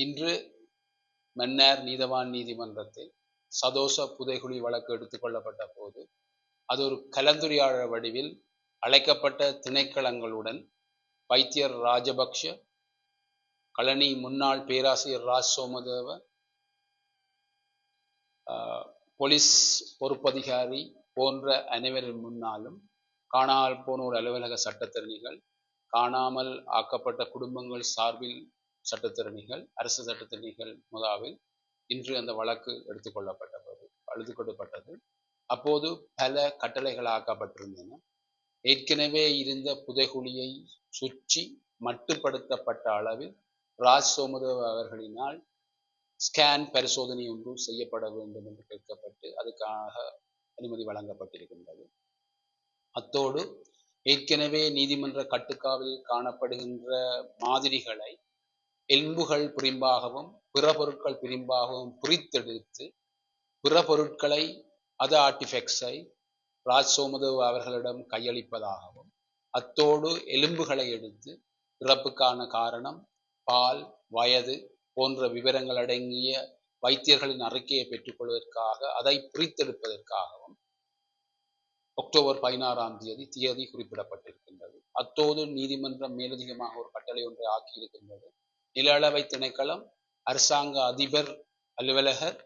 இன்று மன்னர் நீதவான் நீதிமன்றத்தில் சதோச புதைகுழி வழக்கு எடுத்துக்கொள்ளப்பட்ட போது அது ஒரு கலந்துரையாடல் வடிவில் அழைக்கப்பட்ட திணைக்களங்களுடன் வைத்தியர் ராஜபக்ஷ கழனி முன்னாள் பேராசிரியர் ராஜ் சோமதேவ போலீஸ் பொறுப்பதிகாரி போன்ற அனைவரின் முன்னாலும் காணாமல் போனோர் அலுவலக சட்டத்திறனிகள் காணாமல் ஆக்கப்பட்ட குடும்பங்கள் சார்பில் சட்டத்திறனிகள் அரசு சட்டத்திறனிகள் முதாவில் இன்று அந்த வழக்கு எடுத்துக்கொள்ளப்பட்டது கொள்ளப்பட்டது அப்போது பல கட்டளைகள் ஆக்கப்பட்டிருந்தன ஏற்கனவே இருந்த புதைகுழியை சுற்றி மட்டுப்படுத்தப்பட்ட அளவில் ராஜ் சோமதேவ் அவர்களினால் ஸ்கேன் பரிசோதனை ஒன்று செய்யப்பட வேண்டும் என்று கேட்கப்பட்டு அதுக்காக அனுமதி வழங்கப்பட்டிருக்கின்றது. அத்தோடு ஏற்கனவே நீதிமன்ற கட்டுக்காவில் காணப்படுகின்ற மாதிரிகளை எலும்புகள் பிரிம்பாகவும் பிற பொருட்கள் பிரிம்பாகவும் பிரித்தெடுத்து பிற பொருட்களை அது ஆர்டிஃபெக்ட்ஸை ராஜ் அவர்களிடம் கையளிப்பதாகவும் அத்தோடு எலும்புகளை எடுத்து பிறப்புக்கான காரணம் பால் வயது போன்ற விவரங்கள் அடங்கிய வைத்தியர்களின் அறிக்கையை பெற்றுக்கொள்வதற்காக அதை பிரித்தெடுப்பதற்காகவும் அக்டோபர் பதினாறாம் தேதி தேதி குறிப்பிடப்பட்டிருக்கின்றது. அத்தோடு நீதிமன்றம் மேலதிகமாக ஒரு கட்டளை ஒன்றை ஆக்கியிருக்கின்றது. நில அளவை திணைக்களம் அரசாங்க அதிபர் அலுவலகர்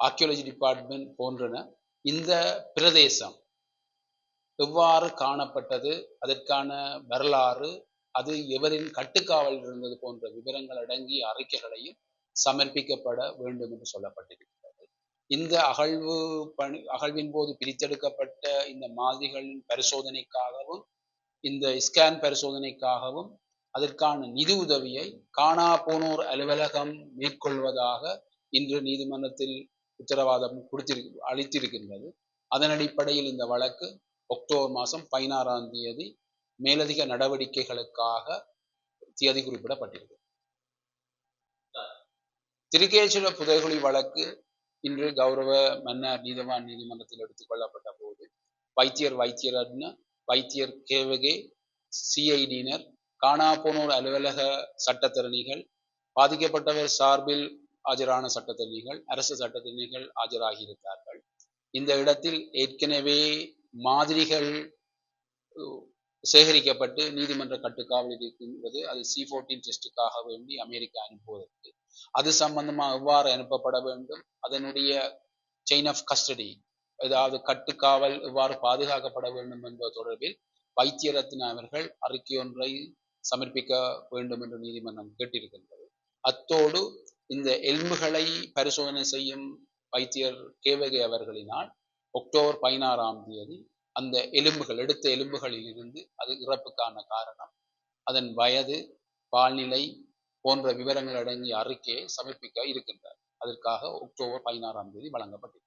ஆர்கியோலஜி டிபார்ட்மெண்ட் போன்றன. இந்த பிரதேசம் எவ்வாறு காணப்பட்டது? அதற்கான வரலாறு அது எவரின் கட்டுக்காவல் இருந்தது போன்ற விவரங்கள் அடங்கிய அறிக்கைகளையும் சமர்ப்பிக்கப்பட வேண்டும் என்று சொல்லப்பட்டிருக்கிறது. இந்த அகழ்வு பணி அகழ்வின் போது பிரித்தெடுக்கப்பட்ட இந்த மாதிரிகளின் பரிசோதனைக்காகவும் இந்த ஸ்கேன் பரிசோதனைக்காகவும் அதற்கான நிதி உதவியை காணா போனோர் அலுவலகம் மேற்கொள்வதாக இன்று நீதிமன்றத்தில் உத்தரவாதம் கொடுத்திரு அளித்திருக்கின்றது. அதன் அடிப்படையில் இந்த வழக்கு அக்டோபர் மாதம் பதினாறாம் தேதி மேலதிக நடவடிக்கைகளுக்காக தேதி குறிப்பிடப்பட்டிருக்கு திருக்கேச்சுர புதைகுழி வழக்கு இன்று கௌரவ மன்னர் நீதவான் நீதிமன்றத்தில் எடுத்துக்கொள்ளப்பட்ட போது வைத்தியர் வைத்தியரட்ன வைத்தியர் கேவகே சிஐடியினர் காணா போனோர் அலுவலக சட்டத்திறனிகள் பாதிக்கப்பட்டவர் சார்பில் ஆஜரான சட்டத்திறனிகள் அரசு சட்டத்திறனிகள் ஆஜராகியிருந்தார்கள் இந்த இடத்தில் ஏற்கனவே மாதிரிகள் சேகரிக்கப்பட்டு நீதிமன்ற கட்டுக்காவலில் இருக்கின்றது. அது சி ஃபோர்டீன் டெஸ்டுக்காக வேண்டி அமெரிக்கா அனுப்புவதற்கு. அது சம்பந்தமா எவ்வாறு அனுப்பப்பட வேண்டும்? அதனுடைய செயின் ஆஃப் கஸ்டடி ஏதாவது கட்டுக்காவல் எவ்வாறு பாதுகாக்கப்பட வேண்டும் என்பது தொடர்பில் வைத்தியரத்ன அவர்கள் அறிக்கை ஒன்றை சமர்ப்பிக்க வேண்டும் என்று நீதிமன்றம் கேட்டிருக்கின்றது. அத்தோடு இந்த எலும்புகளை பரிசோதனை செய்யும் வைத்தியர் கேவகை அவர்களினால் அக்டோபர் பதினாறாம் தேதி அந்த எலும்புகள் எடுத்த எலும்புகளில் இருந்து அது இறப்புக்கான காரணம் அதன் வயது பால்நிலை போன்ற விவரங்கள் அடங்கிய அறிக்கையை சமர்ப்பிக்க இருக்கின்றார். அதற்காக அக்டோபர் பதினாறாம் தேதி வழங்கப்பட்டது